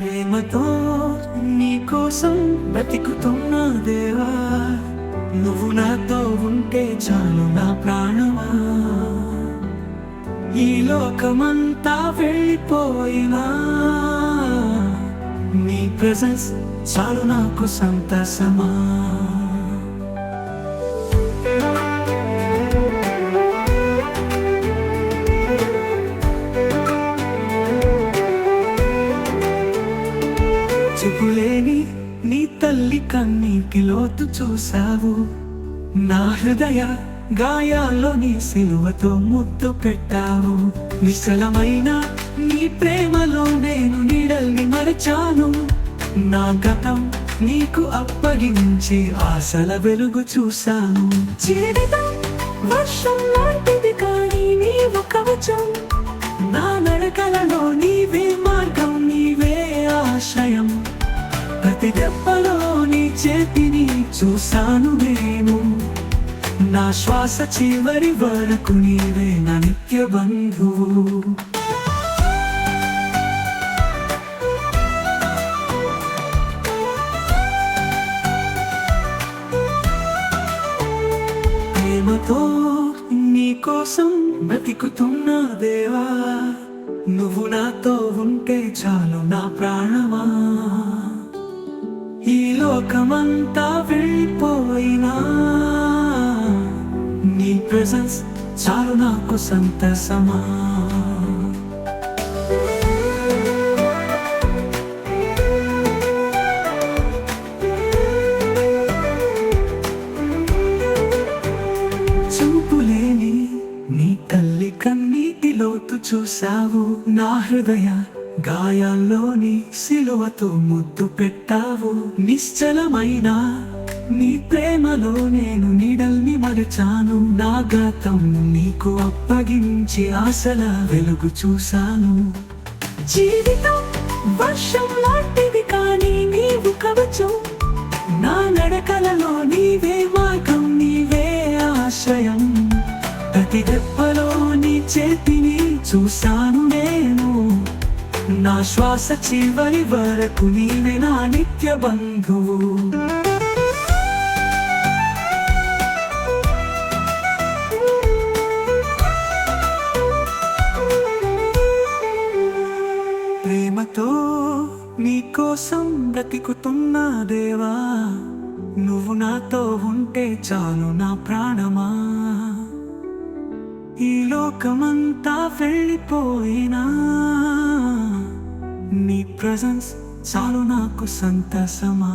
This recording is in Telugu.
ప్రేమతో నీకోసం బతికుతున్నా దేవా నువ్వు నాతో ఉంటే చాలు నా ప్రాణమా. ఈ లోకమంతా వెళ్ళిపోయినా నీ ప్రజెన్స్ చాలు నాకు సంతసమా. చెప్పులేని నీ తల్లి కన్నీటి లోతు చూసావు నా హృదయ గాయాల్లో నీ సిలువతో ముద్దు పెట్టావు. విశలమైన నీ ప్రేమలో నేను నీడల్ని మరచాను. నా గతం నీకు అప్పగించి ఆశల వెలుగు చూశాను. జీవితం వర్షం ప్రతి దెబ్బలో నీ చేతిని చూశాను నేను. నా శ్వాస చివరి వరకు నీవే నా నిత్య బంధువు. ప్రేమతో నీ కోసం బ్రతికుతున్నా దేవా. నువ్వు నాతో ఉంటే చాలు నా ప్రాణమా. ఈ లోకమంతా వెళ్ళిపోయినా నీ ప్రెసెన్స్ చాలు నాకు సంతసమా? చూపులేని నీ తల్లి కన్నీటి లోతు చూసావు నా హృదయ గాయాల్లోని సిలువతో ముద్దు పెట్టావు. నిశ్చలమైన నీ ప్రేమలో నేను నీడల్ని మరచాను. నా గతం నీకు అప్పగించి ఆశల వెలుగు చూశాను. జీవితం వర్షం లాంటిది కానీ నీవు కవచం. నా నడకలలో నీవే మార్గం నీవే ఆశ్రయం. ప్రతి దెబ్బలో నీ చేతిని చూశాను నేను. నా శ్వాస చివరి వరకు నీవే నా నిత్య బంధువు. ప్రేమతో నీకోసం బ్రతికుతున్నా దేవా నువ్వు నాతో ఉంటే చాలు నా ప్రాణమా. ఈ లోకమంతా వెళ్ళిపోయినా ప్రజెన్స్ చాలు నాకు సంతసమా?